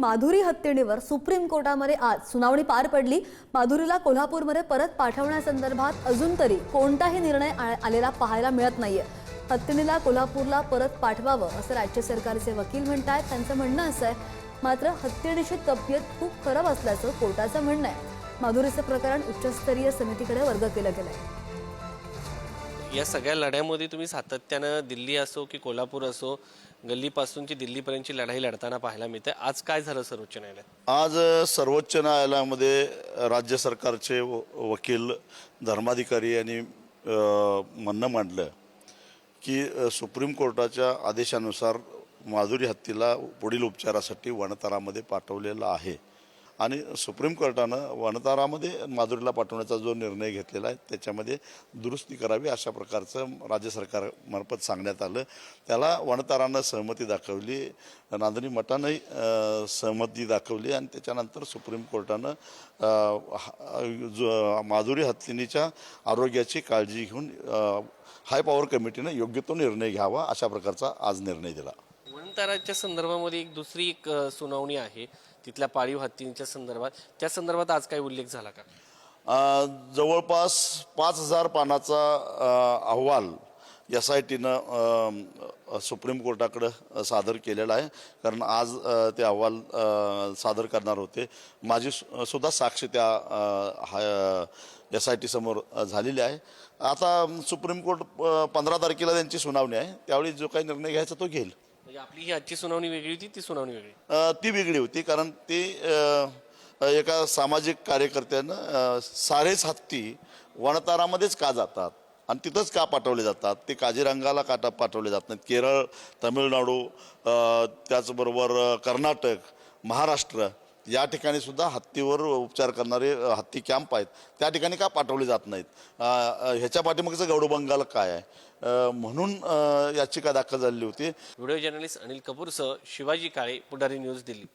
Madhuri हत्येणीवर supreme कोर्टामध्ये आज सुनावणी पार पडली. माधुरीला कोल्हापूरमध्ये परत पाठवण्यासंदर्भात अजून तरी कोणताही निर्णय आ- आलेला पाहायला मिळत नाहीये. हत्तीणीला कोल्हापूरला परत पाठवावं असं राज्य सरकारचे वकील म्हणतायत. त्यांचं म्हणणं असं आहे मात्र हत्तीणीची तब्येत खूप खराब असल्याचं कोर्टाचं म्हणणं आहे. माधुरीचं प्रकरण उच्चस्तरीय समितीकडे वर्ग केलं गेलं आहे या सगळ्या लढ्यामध्ये तुम्ही सातत्यानं दिल्ली असो की कोल्हापूर असो गल्लीपासूनची दिल्लीपर्यंतची लढाई लढताना पाहायला मिळते. आज काय झालं सर्वोच्च न्यायालयात? आज सर्वोच्च न्यायालयामध्ये राज्य सरकारचे व- वकील धर्माधिकारी यांनी म्हणणं मांडलं की सुप्रीम कोर्टाच्या आदेशानुसार माधुरी हत्तीला पुढील उपचारासाठी वनतारामध्ये पाठवलेलं आहे. आणि सुप्रीम कोर्टानं वनतारामध्ये माधुरीला पाठवण्याचा जो निर्णय घेतलेला आहे त्याच्यामध्ये दुरुस्ती करावी अशा प्रकारचं राज्य सरकारमार्फत सांगण्यात आलं. त्याला वनतारानं सहमती दाखवली नांदणी मठानंही सहमती दाखवली आणि त्याच्यानंतर सुप्रीम कोर्टानं हा- जो माधुरी हत्तीनीच्या आरोग्याची काळजी घेऊन हाय पॉवर कमिटीनं योग्य तो निर्णय घ्यावा अशा प्रकारचा आज निर्णय दिला. वनताराच्या संदर्भामध्ये एक दुसरी एक अ, सुनावणी आहे. तिथल्या पाळीव हत्तींच्या संदर्भात. त्या संदर्भात आज काही उल्लेख झाला का? अ, जवळपास पाच हजार पानाचा अ, अहवाल एस आय टीनं सुप्रीम कोर्टाकडं सादर केलेला आहे. कारण आज अ, ते अहवाल अ, सादर करणार होते. माझी सु- सुद्धा साक्ष त्या एस आय टी समोर झालेली आहे. आता सुप्रीम कोर्ट पंधरा तारखेला त्यांची सुनावणी आहे. त्यावेळी जो काही निर्णय घ्यायचा तो घेईल. आपली ही आजची सुनावणी वेगळी होती ती सुनावणी वेगळी. अ, ती वेगळी होती कारण ते अ, एका सामाजिक कार्यकर्त्यानं अ, सारेच हत्ती वणतारामध्येच का जातात? आणि तिथंच का पाठवले जातात? ते काजीरंगाला का टा- पाठवले जात नाहीत? केरळ तमिळनाडू अ, त्याचबरोबर अ, कर्नाटक महाराष्ट्र या ठिकाणी सुद्धा हत्तीवर उपचार करणारे हत्ती कॅम्प आहेत. त्या ठिकाणी का पाठवले जात नाहीत? ह्याच्या पाठीमागचं गौडबंगाल काय आहे? म्हणून याचिका दाखल झालेली होती. व्हिडिओ जर्नलिस्ट अनिल कपूरसह शिवाजी काळे पुढारी न्यूज दिल्ली.